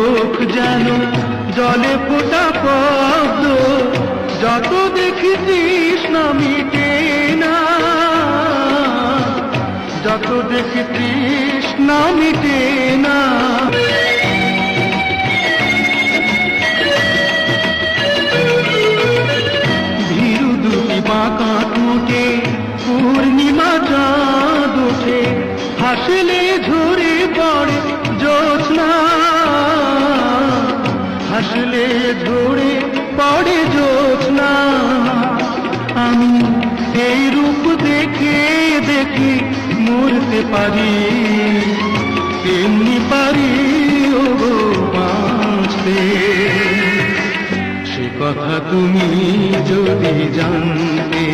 চোখ যেন জলে ফোটা পদ্ম। যত দেখি তৃষ্ণা মিটে না। যত দেখি তৃষ্ণা মিটে না। ভীরু দুটি বাঁকা টুটে পূর্ণিমা যা ওঠে। হাসলে ঝরে পড়ে জোশ হাসলে ধরে পড়ে জ্যোৎস্না। আমি এই রূপ দেখে দেখে মরতে পারি। তেমনি পারি ও বাঁচতে। সে কথা তুমি যদি জানতে